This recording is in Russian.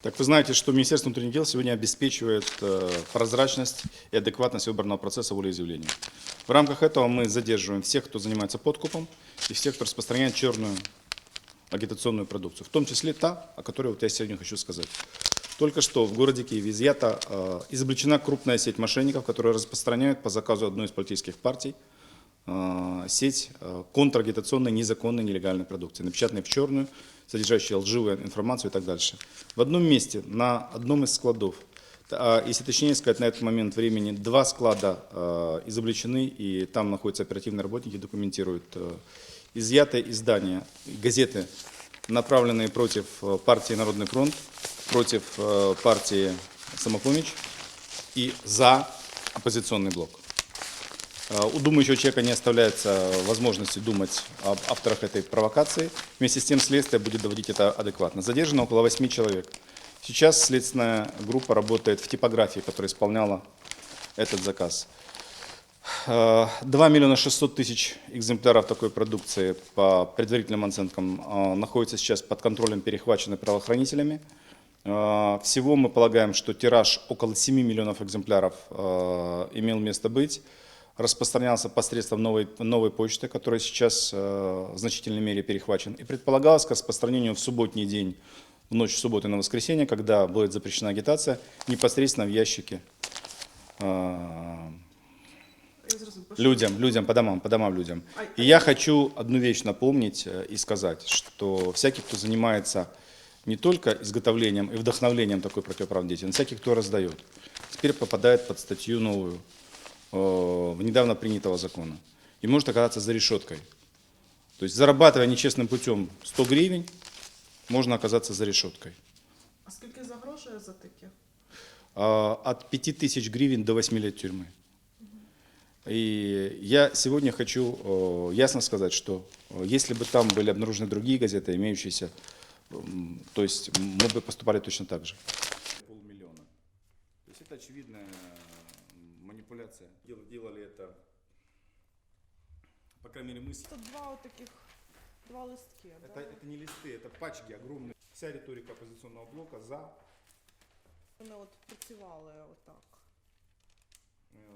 Так вы знаете, что Министерство внутренних дел сегодня обеспечивает э, прозрачность и адекватность выборного процесса волеизъявления. В рамках этого мы задерживаем всех, кто занимается подкупом, и всех, кто распространяет черную агитационную продукцию, в том числе та, о которой вот я сегодня хочу сказать. Только что в городе Киеве изъята, э, изобличена крупная сеть мошенников, которые распространяют по заказу одной из политических партий э, сеть э, контрагитационной, незаконной, нелегальной продукции, напечатанной в черную, содержащей лживую информацию и так дальше. В одном месте, на одном из складов, а, если точнее сказать, на этот момент времени два склада э, изобличены, и там находятся оперативные работники, документируют э, изъятое издание, газеты, направленные против э, партии «Народный фронт», против э, партии «Самопомощь» и за оппозиционный блок. Э, У думающего человека не оставляется возможности думать об авторах этой провокации. Вместе с тем следствие будет доводить это адекватно. Задержано около 8 человек. Сейчас следственная группа работает в типографии, которая исполняла этот заказ. Э, 2 миллиона 600 тысяч экземпляров такой продукции по предварительным оценкам э, находится сейчас под контролем перехвачены правоохранителями. Э, Всего мы полагаем, что тираж около 7 миллионов экземпляров э, имел место быть. Распространялся посредством новой, новой почты, которая сейчас э, в значительной мере перехвачен. И предполагалось к распространению в субботний день, в ночь субботы на воскресенье, когда будет запрещена агитация, непосредственно в ящике э, людям, людям, по домам, по домам людям. И я хочу одну вещь напомнить э, и сказать, что всякий, кто занимается не только изготовлением и вдохновлением такой противоправной деятельности, но всякий, кто раздает, теперь попадает под статью новую недавно принятого закона и может оказаться за решеткой. То есть зарабатывая нечестным путем 100 гривен, можно оказаться за решеткой. А скільки загрожує за таке? А, от 5000 гривен до 8 лет тюрьмы. И я сегодня хочу э, ясно сказать, что э, если бы там были обнаружены другие газеты, имеющиеся, то есть мы бы поступали точно так же. Полмиллиона. То есть это очевидная манипуляция. Дел- Делали это, по крайней мере, мы Тут два отаких, два листки. это, да? это не листы, это пачки огромные. Вся риторика оппозиционного блока за Вони от працювали отак. э,